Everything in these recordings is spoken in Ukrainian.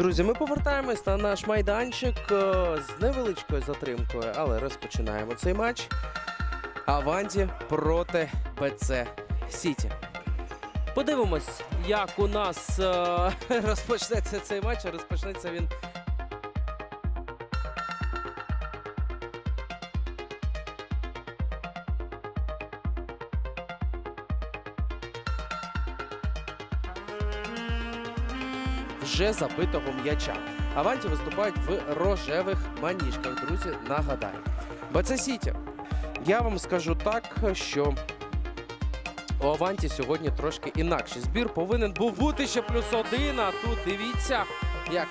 Друзі, ми повертаємось на наш майданчик е, з невеличкою затримкою, але розпочинаємо цей матч. Аванті проти БЦ Сіті. Подивимось, як у нас е, розпочнеться цей матч. Розпочнеться він вже забитого м'яча. Аванті виступають в рожевих маніжках. Друзі, нагадаю. БЦ Сіті. Я вам скажу так, що у Аванті сьогодні трошки інакший збір повинен був бути ще плюс один. А тут дивіться, як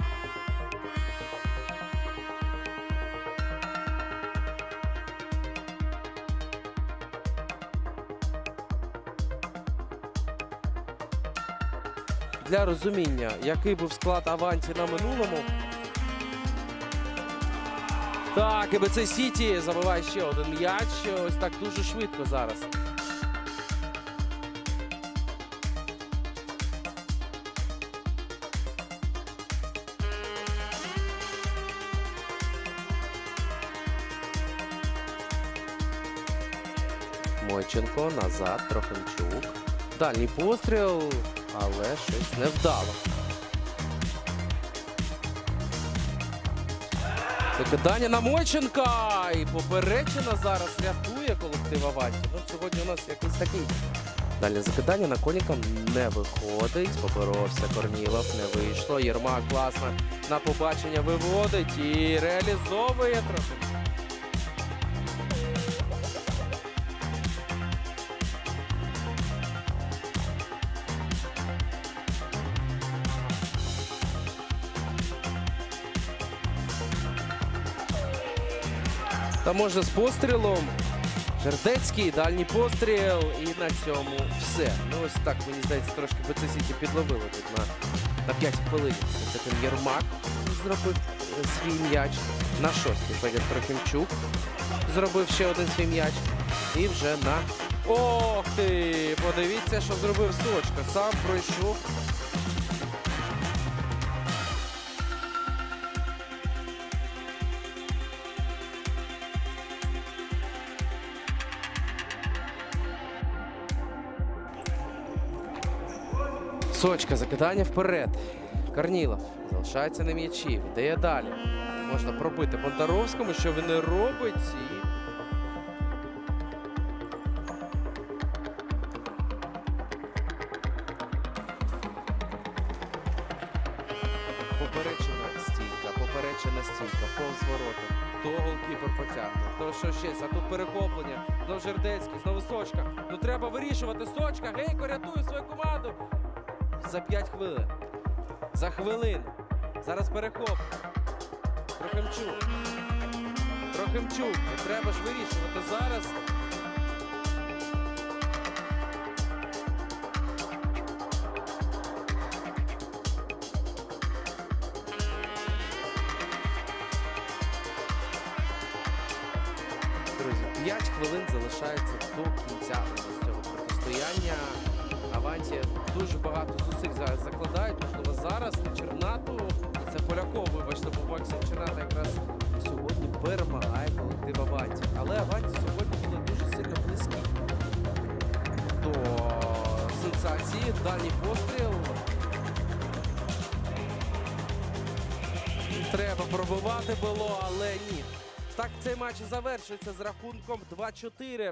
для розуміння, який був склад Аванті на минулому. Так, і БЦ Сіті забиває ще один м'яч. Ось так дуже швидко зараз. Мойченко назад, Трохимчук. Дальній постріл, але щось невдало. Викидання на Мойченка! І поперечина зараз рятує колектив Аванті. Ну, сьогодні у нас якийсь такий. Далі закидання на коніка не виходить. Поборовся Корнілов, не вийшло. Єрмак класно на побачення виводить і реалізовує трохи. Та може з пострілом. Жердецький, дальній постріл. І на цьому все. Ну ось так, мені здається, трошки БЦ Сіті підловили тут на, на 5 хвилин. Це там Єрмак зробив е, свій м'яч. На шостий Федір Трохимчук зробив ще один свій м'яч. І вже на. Ох ти! Подивіться, що зробив Сочка. Сам пройшов. Сочка, закидання вперед. Корнілов залишається на м'ячі. Віддає далі. Можна пробити Бондаровському, що він і робить. І... Поперечена стійка, поперечена стійка, повз ворота. То голкіпер потягне. То що ще? А тут перехоплення. Знову Жердецький, знову Сочка. Ну треба вирішувати. Сочка, гейко, рятує свою команду. За 5 хвилин. За хвилину. Зараз перехоп. Трохимчук. Трохимчук. І треба ж вирішувати зараз. Друзі, 5 хвилин залишається до кінця цього протистояння. Аванті дуже багато зусиль зараз закладають. Можливо, зараз на Чернату. Це Поляков, вибачте, бо Максим Черната якраз сьогодні перемагає колектив Аванті. Але Аванті сьогодні були дуже сильно близькі до сенсації. Дальній постріл. Треба пробивати було, але ні. Так цей матч завершується з рахунком 2-4